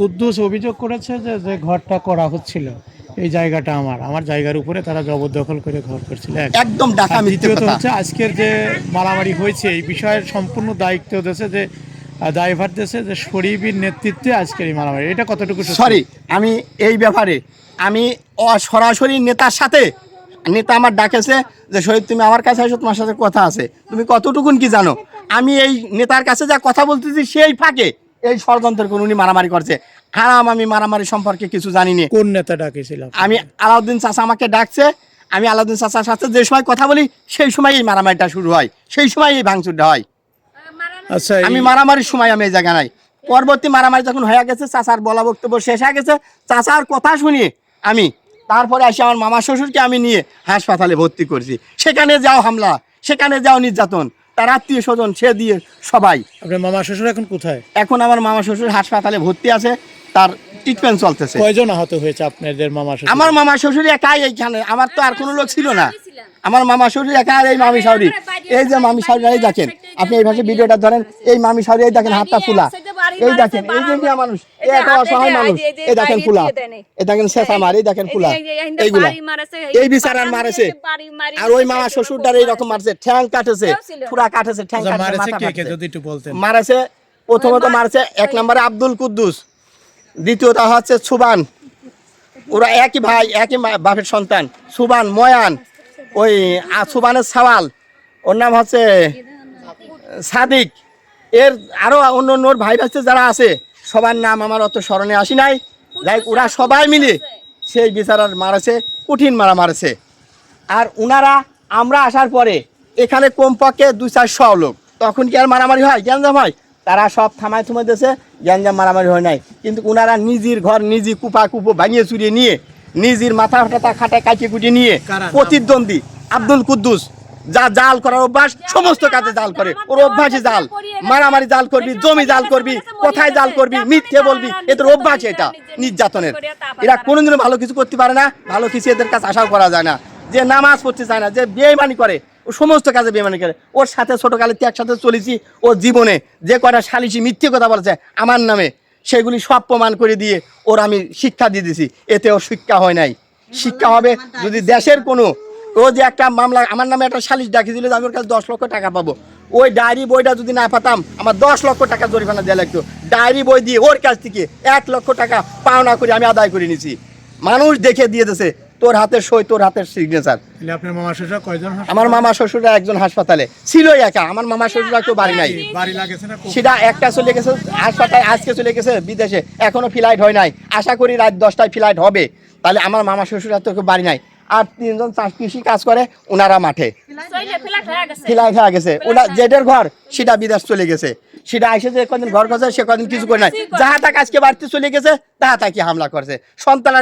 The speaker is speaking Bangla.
কুদ্দুস অভিযোগ করেছে যে যে ঘরটা করা হচ্ছিল। এই জায়গাটা আমার। আমার জায়গার উপরে তারা জবরদখল করে ঘর করছিল। একদম ডাকা দ্বিতীয়ত হচ্ছে আজকের যে মারামারি হয়েছে এই বিষয়ের সম্পূর্ণ দায়িত্ব দেশে যে দায়ভার দেশে যে শরীফের নেতৃত্বে আজকের এই মারামারি। এটা কতটুকু সরি আমি এই ব্যাপারে আমি সরাসরি নেতার সাথে নেতা আমার ডাকেছে যে শহীদ তুমি আমার কাছে আসো তোমার সাথে কথা আছে। তুমি কতটুকুন কি জানো? আমি এই নেতার কাছে যা কথা বলতেছি সেই ফাঁকে এই ষড়যন্ত্র করে উনি মারামারি করছে। হারাম আমি মারামারি সম্পর্কে কিছু জানি না কোন নেতা ডাকেছিল? আমি আলাউদ্দিন চাচা আমাকে ডাকছে আমি আলাউদ্দিন চাচার সাথে যে সময় কথা বলি সেই সময় এই মারামারিটা শুরু হয়। সেই সময় এই ভাঙচুরটা হয়। আচ্ছা আমি মারামারির সময় আমি এই জায়গা নাই। পরবর্তী মারামারি যখন হয়ে গেছে চাচার বলা বক্তব্য শেষ হয়ে গেছে চাচার কথা শুনি আমি। তারপরে আসি আমার মামা শ্বশুরকে আমি নিয়ে হাসপাতালে ভর্তি করছি। সেখানে যাও হামলা সেখানে যাও নির্যাতন। তার আত্মীয় স্বজন সে দিয়ে সবাই। আপনার মামা শ্বশুর এখন কোথায়? এখন আমার মামা শ্বশুর হাসপাতালে ভর্তি আছে তার ট্রিটমেন্ট চলতেছে। কয়জন আহত হয়েছে আপনাদের মামা শ্বশুর? আমার মামা শ্বশুর একাই এইখানে আমার তো আর কোনো লোক ছিল না। আমার মামা শ্বশুর একা আর এই মামি শাহরি এই যে মামি শাহরি দেখেন আপনি এই ভাষায় ভিডিওটা ধরেন এই মামি শাহরি দেখেন হাতটা ফুলা। এই দেখেন এই যে মিয়া মানুষ এই অসহায় মানুষ। এই দেখেন ফুলা। এই দেখেন শেষা মার এই দেখেন ফুলা। এইগুলা। এই বিচারার মারেছে। আর ওই মামা শ্বশুরটার মারছে ঠ্যাং কাটেছে পুরা কাটেছে ঠ্যাং আচ্ছা, কাটেছে মারেছে মাথা কে কে কাটেছে। যদি একটু বলতেন। মারেছে প্রথমত মারেছে এক নম্বরে আব্দুল কুদ্দুস দ্বিতীয়ত হচ্ছে সুবান। ওরা একই ভাই একই বাপের সন্তান সুবান ময়ান ওই সুবানের সাওয়াল। ওর নাম হচ্ছে সাদিক। এর আরও অন্য অন্য ভাই ভাইতে যারা আছে সবার নাম আমার অত স্মরণে আসি নাই। যাই হোক, ওরা সবাই মিলে সেই বিচারার মারেছে কঠিন মারা মারেছে আর উনারা আমরা আসার পরে এখানে কমপক্ষে দুই চারশো লোক। তখন কি আর মারামারি হয়? গ্যাঞ্জাম হয়? তারা সব থামায় থুমে দিয়েছে গ্যাঞ্জাম মারামারি হয় নাই। কিন্তু উনারা নিজের ঘর নিজে কুপা কুপো ভাঙিয়ে চুরিয়ে নিয়ে নিজের মাথা ফাটা খাটায় কাটিয়ে কুটিয়ে নিয়ে প্রতিদ্বন্দ্বী আব্দুল কুদ্দুস। যা জাল করার অভ্যাস সমস্ত কাজে জাল করে। ওর অভ্যাসই জাল। মারামারি জাল করবি জমি জাল করবি কোথায় জাল করবি মিথ্যে বলবি। এদের অভ্যাস এটা নির্যাতনের। এরা কোনোদিনও ভালো কিছু করতে পারে না ভালো কিছু এদের কাছে আশাও করা যায় না। যে নামাজ পড়তে চায় না যে বেইমানি করে ও সমস্ত কাজে বেইমানি করে। ওর সাথে ছোটকালে তো একসাথে চলেছি ওর জীবনে যে কয়টা সালিসি মিথ্যে কথা বলেছে আমার নামে সেগুলি সব প্রমাণ করে দিয়ে ওর আমি শিক্ষা দিয়ে দিছি। এতে ওর শিক্ষা হয় নাই। শিক্ষা হবে যদি দেশের কোনো ও যে একটা মামলা আমার নামে একটা সালিশ ডাকি দিলে আমি ওর কাছে দশ লক্ষ টাকা পাবো। ওই ডায়েরি বইটা যদি না পাতাম আমার দশ লক্ষ টাকা জরিমানা দেওয়া লাগতো। ডায়েরি বই দিয়ে ওর কাছ থেকে এক লক্ষ টাকা পাওনা করে আমি আদায় করে নিছি। মানুষ দেখে দিয়ে দিয়েছে তোর হাতের সই তোর হাতের সিগনেচার আপনার মামা শ্বশুর কয়জন আমার মামা শ্বশুররা একজন হাসপাতালে। ছিল একা আমার মামা শ্বশুররা কেউ বাড়ি নাই। বাড়ি লাগেছে না সেটা একটা চলে গেছে হাসপাতাল আজকে চলে গেছে বিদেশে। এখনও ফ্লাইট হয় নাই। আশা করি রাত দশটায় ফ্লাইট হবে। তাহলে আমার মামা শ্বশুর তো কেউ বাড়ি নাই। আর তিনজন চাষ কৃষি কাজ করে, ওনারা মাঠে। ফিলাই খেয়া গেছে। ওনা যেটার ঘর, সেটা বিদেশ চলে গেছে। সেটা আসে যে কদিন ঘর করছে, সে কদিন কিছু করে নাই। যাহা তাক আজকে বাড়তে চলে গেছে, তাহা তাকে হামলা করছে। সন্তান